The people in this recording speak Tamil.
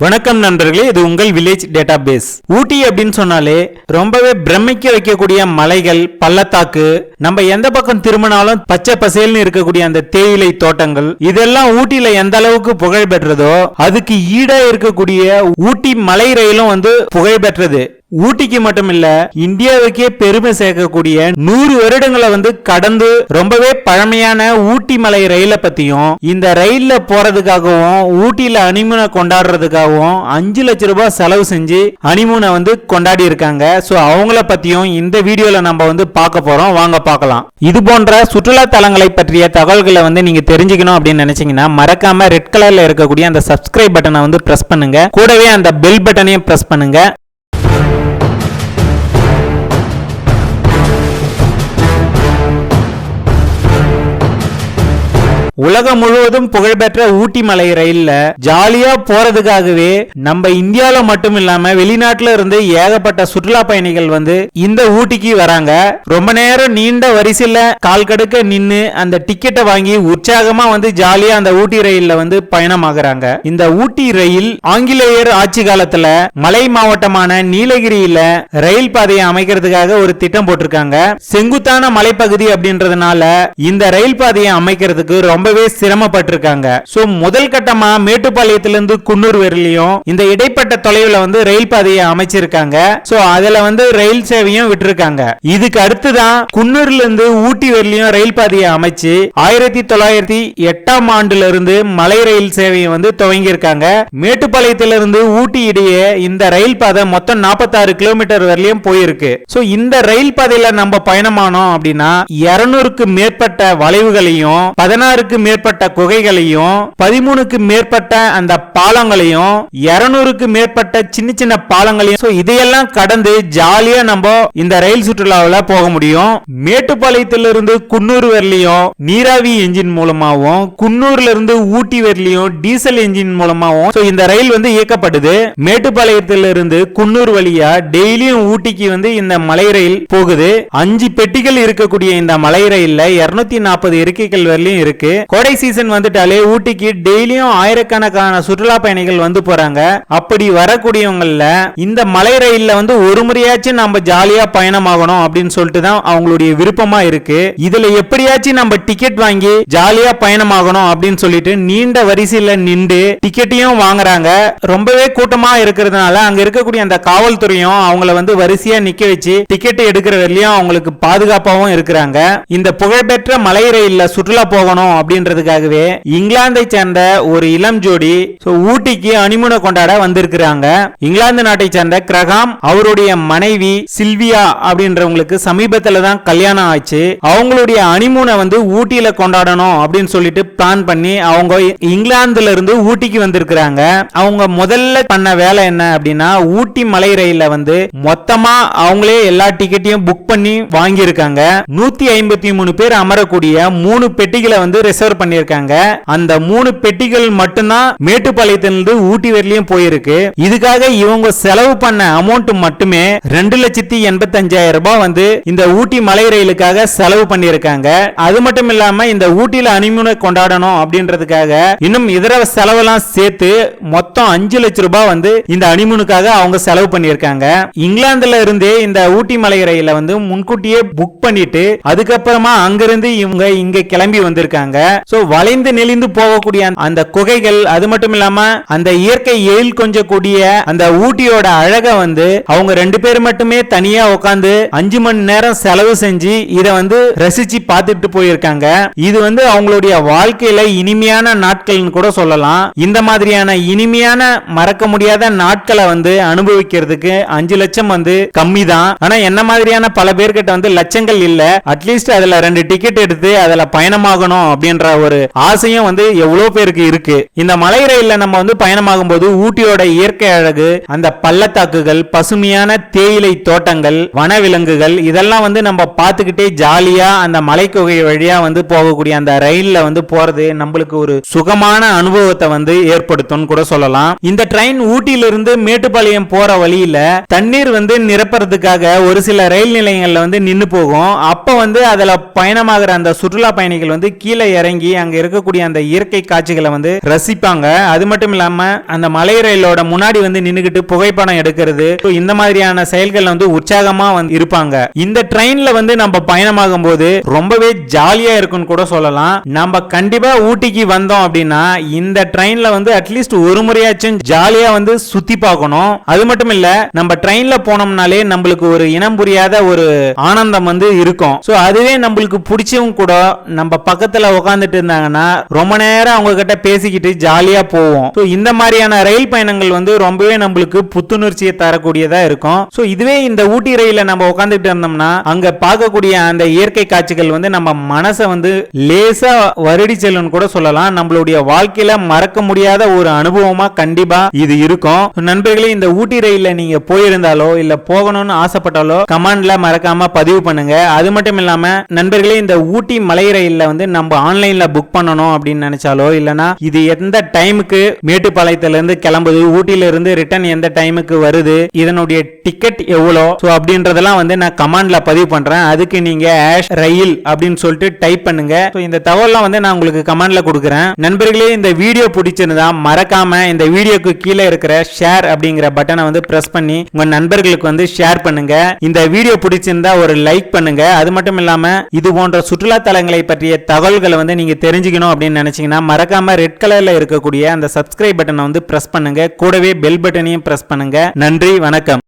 வணக்கம் நண்பர்களே இது உங்கள் வில்லேஜ் டேட்டா பேஸ் ஊட்டி அப்படின்னு சொன்னாலே ரொம்பவே பிரமிக்க வைக்கக்கூடிய மலைகள் பள்ளத்தாக்கு நம்ம எந்த பக்கம் திரும்பினாலும் பச்சை பசேல்னு இருக்கக்கூடிய அந்த தேயிலை தோட்டங்கள் இதெல்லாம் ஊட்டியில எந்த அளவுக்கு புகழ் பெற்றதோ அதுக்கு ஈடா இருக்கக்கூடிய ஊட்டி மலை ரயிலும் வந்து புகழ் பெற்றது. ஊட்டிக்கு மட்டும் இல்ல இந்தியாவுக்கே பெருமை சேர்க்கக்கூடிய நூறு வருடங்களை வந்து கடந்து ரொம்பவே பழமையான ஊட்டி மலை ரயிலை பத்தியும் இந்த ரயில்ல போறதுக்காகவும் ஊட்டியில அனிமுனை கொண்டாடுறதுக்காகவும் அஞ்சு லட்ச ரூபாய் செலவு செஞ்சு அனிமுனை வந்து கொண்டாடி இருக்காங்க சோ அவங்கள பத்தியும் இந்த வீடியோல நம்ம வந்து பார்க்க போறோம். வாங்க பார்க்கலாம். இது போன்ற சுற்றுலா தலங்களை பற்றிய தகவல்களை வந்து நீங்க தெரிஞ்சுக்கணும் அப்படின்னு நினைச்சீங்கன்னா மறக்காம ரெட் கலர்ல இருக்கக்கூடிய அந்த சப்ஸ்கிரைப் பட்டனை வந்து பிரஸ் பண்ணுங்க. கூடவே அந்த பெல் பட்டனையும் பிரஸ் பண்ணுங்க. உலகம் முழுவதும் புகழ்பெற்ற ஊட்டி மலை ரயில்ல ஜாலியா போறதுக்காகவே நம்ம இந்தியாவில மட்டும் இல்லாம வெளிநாட்டுல இருந்து ஏகப்பட்ட சுற்றுலா பயணிகள் வந்து இந்த ஊட்டிக்கு வராங்க. ரொம்ப நேரம் நீண்ட வரிசையில கால் கடுக்க நின்னு அந்த டிக்கெட்டை வாங்கி உற்சாகமா வந்து ஜாலியா அந்த ஊட்டி ரயில்ல வந்து பயணமாகறாங்க. இந்த ஊட்டி ரயில் ஆங்கிலேயர் ஆட்சி காலத்துல மலை மாவட்டமான நீலகிரியில ரயில் பாதையை அமைக்கிறதுக்காக ஒரு திட்டம் போட்டிருக்காங்க. செங்குத்தான மலைப்பகுதி அப்படின்றதுனால இந்த ரயில் பாதையை அமைக்கிறதுக்கு ரொம்ப ரொம்பவே சிரமப்பட்டிருக்காங்க. சோ முதல் கட்டமா மேட்டுப்பாளையத்திலிருந்து குன்னூர் வரலையும் இந்த இடைப்பட்ட தொலைவுல வந்து ரயில் பாதையை அமைச்சிருக்காங்க. சோ அதுல வந்து ரயில் சேவையும் விட்டுருக்காங்க. இதுக்கு அடுத்துதான் குன்னூர்ல இருந்து ஊட்டி வரலையும் ரயில் பாதையை அமைச்சு ஆயிரத்தி தொள்ளாயிரத்தி எட்டாம் ஆண்டுல இருந்து மலை ரயில் சேவையை வந்து துவங்கி இருக்காங்க மேட்டுப்பாளையத்திலிருந்து ஊட்டி இடையே இந்த ரயில் பாதை மொத்தம் 46 கிலோமீட்டர் வரலையும் போயிருக்கு. சோ இந்த ரயில் பாதையில நம்ம பயணமானோம் அப்படின்னா இருநூறுக்கு மேற்பட்ட வளைவுகளையும் பதினாறுக்கு மேற்பட்ட குகைகளையும் பதிமூணுக்கு மேற்பட்ட அந்த பாலங்களையும் இருநூறுக்கு மேற்பட்ட சின்ன சின்ன பாலங்களையும் ஸோ இதையெல்லாம் கடந்து ஜாலியா நம்ம இந்த ரயில் சுற்றுலாவில் போக முடியும். மேட்டுப்பாளையத்திலிருந்து குன்னூர் வரலையும் நீராவி என்ஜின் மூலமாகவும் குன்னூர்ல இருந்து ஊட்டி வரலையும் டீசல் என்ஜின் மூலமாகவும் ஸோ இந்த ரயில் வந்து இயக்கப்படுது. மேட்டுப்பாளையத்திலிருந்து குன்னூர் வழியா டெய்லியும் ஊட்டிக்கு வந்து இந்த மலை ரயில் போகுது. அஞ்சு பெட்டிகள் இருக்கக்கூடிய இந்த மலை ரயில்ல இருநூத்தி நாற்பது இருக்கைகள் வரலையும் இருக்கு. கோடை சீசன் வந்துட்டாலே ஊட்டிக்கு டெய்லியும் ஆயிரக்கணக்கான சுற்றுலா பயணிகள் வந்து போறாங்க. அப்படி வரக்கூடியவங்கள இந்த மலை ரயில்ல வந்து ஒரு முறையாச்சும் நம்ம ஜாலியா பயணமாகணும் அப்படின்னு சொல்லிட்டு தான் அவங்களுடைய விருப்பமா இருக்கு. இதுல எப்படியாச்சும் நம்ம டிக்கெட் வாங்கி ஜாலியா பயணமாகணும் அப்படின்னு சொல்லிட்டு நீண்ட வரிசையில நின்று டிக்கெட்டையும் வாங்குறாங்க. ரொம்பவே கூட்டமா இருக்கிறதுனால அங்க இருக்கக்கூடிய அந்த காவல்துறையும் அவங்கள வந்து வரிசையா நிக்க வச்சு டிக்கெட் எடுக்கிற வரையிலும் அவங்களுக்கு பாதுகாப்பாகவும் இருக்கிறாங்க. இந்த புகழ்பெற்ற மலை ரயில்ல சுற்றுலா போகணும் அப்படின்னு அப்படின்றதுக்காகவே இங்கிலாந்தை சேர்ந்த ஒரு இளம் ஜோடி ஊட்டிக்கு அனிமுனை கொண்டாட வந்திருக்கிறாங்க. இங்கிலாந்து நாட்டை சேர்ந்த கிரகாம் அவருடைய மனைவி சில்வியா அப்படின்றவங்களுக்கு சமீபத்துல தான் கல்யாணம் ஆச்சு. அவங்களுடைய அனிமுனை வந்து ஊட்டியில கொண்டாடணும் அப்படின்னு சொல்லிட்டு பிளான் பண்ணி அவங்க இங்கிலாந்துல இருந்து ஊட்டிக்கு வந்திருக்கிறாங்க. அவங்க முதல்ல பண்ண வேலை என்ன அப்படின்னா ஊட்டி மலை ரயில்ல வந்து மொத்தமா அவங்களே எல்லா டிக்கெட்டையும் புக் பண்ணி வாங்கியிருக்காங்க. நூத்தி ஐம்பத்தி மூணு பேர் அமரக்கூடிய மூணு பெட்டிகளை வந்து ரிசர்வ் பண்ணியிருக்காங்க. அந்த மூணு பெட்டிகள் மட்டும்தான் மேட்டுப்பாளையத்திலிருந்து ஊட்டி வரலையும் போயிருக்கு. இதுக்காக இவங்க செலவு பண்ண அமௌண்ட் மட்டுமே ரெண்டு லட்சத்தி எண்பத்தஞ்சாயிரம் ரூபாய் வந்து இந்த ஊட்டி மலை ரயிலுக்காக செலவு பண்ணியிருக்காங்க. அது மட்டும் இல்லாம இந்த ஊட்டியில அனிமுனை கொண்டாடணும் அப்படின்றதுக்காக இன்னும் இதர செலவெல்லாம் சேர்த்து மொத்தம் அஞ்சு லட்சம் ரூபாய் வந்து இந்த அனிமுனுக்காக அவங்க செலவு பண்ணியிருக்காங்க. இங்கிலாந்துல இருந்தே இந்த ஊட்டி மலை ரயில வந்து முன்கூட்டியே புக் பண்ணிட்டு அதுக்கப்புறமா அங்கிருந்து இவங்க இங்க கிளம்பி வந்திருக்காங்க. சோ வளைந்து நெளிந்து போகக்கூடிய அந்த- குகைகள் அது மட்டும் இல்லாம அந்த இயற்கை எழில் கொஞ்சக்கூடிய அந்த ஊட்டியோட அழக வந்து அவங்க ரெண்டு பேர் மட்டுமே தனியா உட்காந்து அஞ்சு மணி நேரம் செலவு செஞ்சு இத வந்து ரசிச்சு பார்த்துட்டு போயிருக்காங்க. இது வந்து அவங்களுடைய வாழ்க்கையில இனிமையான நாட்கள்னு கூட சொல்லலாம். இந்த மாதிரியான இனிமையான மறக்க முடியாத நாட்களை வந்து அனுபவிக்கிறதுக்கு அஞ்சு லட்சம் வந்து கம்மி தான் ஆனா என்ன மாதிரியான பல பேர்கிட்ட வந்து லட்சங்கள் இல்ல. அட்லீஸ்ட் அதுல ரெண்டு டிக்கெட் எடுத்து அதுல பயணமாகணும் அப்படின்ற ஒரு ஆசையும் வந்து எவ்வளவு பேருக்கு இருக்கு. இந்த மலை ரயில்ல நம்ம வந்து பயணமாகும் போது ஊட்டியோட இயற்கை அழகு அந்த பள்ளத்தாக்குகள் பசுமையான தேயிலை தோட்டங்கள் வனவிலங்குகள் இதெல்லாம் வந்து நம்ம பார்த்துக்கிட்டே ஜாலியா அந்த மலைக்குகை வழியா வந்து போகக்கூடிய அந்த ரயில்ல வந்து போறது நம்மளுக்கு ஒரு சுகமான அனுபவத்தை வந்து ஏற்படுத்தும் கூட சொல்லலாம். இந்த ட்ரெயின் ஊட்டியிலிருந்து மேட்டுப்பாளையம் போற வழியில தண்ணீர் வந்து நிரப்புறதுக்காக ஒரு சில ரயில் நிலையங்கள்ல வந்து நின்னு போகும். அப்ப வந்து அதுல பயணமாகிற அந்த சுற்றுலா பயணிகள் வந்து கீழே இறங்கி அங்க இருக்கக்கூடிய அந்த இயற்கை காட்சிகளை வந்து ரசிப்பாங்க. அது மட்டும் இல்லாம அந்த மலை ரயிலோட முன்னாடி வந்து நின்னுகிட்டு புகைப்படம் எடுக்கிறது. இந்த மாதிரியான செயல்கள் வந்து உற்சாகமா வந்து இருப்பாங்க. இந்த ட்ரெயின்ல வந்து நம்ம பயணமாகும் போது ரொம்பவே ஜாலியா இருக்கும்னு கூட சொல்லலாம். நம்ம கண்டிப்பா ஊட்டிக்கு வந்தோம் அப்படின்னா இந்த ட்ரெயின்ல வந்து அட்லீஸ்ட் ஒரு முறையாச்சும் ஜாலியா வந்து சுத்தி பார்க்கணும். அது மட்டும் இல்ல நம்ம ட்ரெயின்ல போனோம்னாலே நம்மளுக்கு ஒரு இனம் புரியாத ஒரு ஆனந்தம் வந்து இருக்கும். சோ அதுவே நம்மளுக்கு பிடிச்சவங்க கூட நம்ம பக்கத்துல உட்காந்துட்டு இருந்தாங்கன்னா ரொம்ப நேரம் அவங்க கிட்ட பேசிக்கிட்டு ஜாலியா போவோம். ஸோ இந்த மாதிரியான ரயில் பயணங்கள் வந்து ரொம்பவே நம்மளுக்கு புத்துணர்ச்சியை தரக்கூடியதா இருக்கும். ஸோ இதுவே இந்த ஊட்டி ரயில நம்ம உட்காந்துட்டு இருந்தோம்னா அங்க பார்க்கக்கூடிய அந்த இயற்கை காட்சிகள் வந்து நம்ம மனசை வந்து லேசா வருடி செல்லுன்னு கூட சொல்லலாம். நம்மளுடைய வாழ்க்கையில மறக்க முடியாத ஒரு அனுபவமா கண்டிப்பா இது இருக்கும். நண்பர்களே இந்த ஊட்டி ரயில நீங்க போயிருந்தாலோ இல்ல போகணும்னு ஆசைப்பட்டாலோ கமெண்ட்ல மறக்காம பதிவு பண்ணுங்க. அது மட்டும் இல்லாம நண்பர்களே இந்த ஊட்டி மலை ரயில்ல வந்து நம்ம ஆன்லைன் ஆன்லைன்ல புக் பண்ணணும் அப்படின்னு நினைச்சாலோ இல்லனா இது எந்த டைமுக்கு மேட்டுப்பாளையத்துல இருந்து கிளம்புது ஊட்டில இருந்து ரிட்டர்ன் எந்த டைமுக்கு வருது இதனுடைய டிக்கெட் எவ்வளோ? ஸோ அப்படின்றதெல்லாம் வந்து நான் கமாண்ட்ல பதிவு பண்றேன். அதுக்கு நீங்க ஆஷ் ரயில் அப்படின்னு சொல்லிட்டு டைப் பண்ணுங்க. ஸோ இந்த தகவல்லாம் வந்து நான் உங்களுக்கு கமெண்ட்ல கொடுக்குறேன். நண்பர்களே இந்த வீடியோ பிடிச்சிருந்தா மறக்காம இந்த வீடியோக்கு கீழே இருக்கிற ஷேர் அப்படிங்கிற பட்டனை வந்து பிரஸ் பண்ணி உங்க நண்பர்களுக்கு வந்து ஷேர் பண்ணுங்க. இந்த வீடியோ பிடிச்சிருந்தா ஒரு லைக் பண்ணுங்க. அது மட்டும் இல்லாம இது போன்ற சுற்றுலா தலங்களை பற்றிய தகவல்களை வந்து நீங்க தெரிஞ்சுக்கணும் அப்படின்னு நினைச்சீங்கன்னா மறக்காம ரெட் கலர்ல இருக்கக்கூடிய அந்த சப்ஸ்கிரைப் பட்டனை வந்து பிரஸ் பண்ணுங்க. கூடவே பெல் பட்டனையும் பிரஸ் பண்ணுங்க. நன்றி வணக்கம்.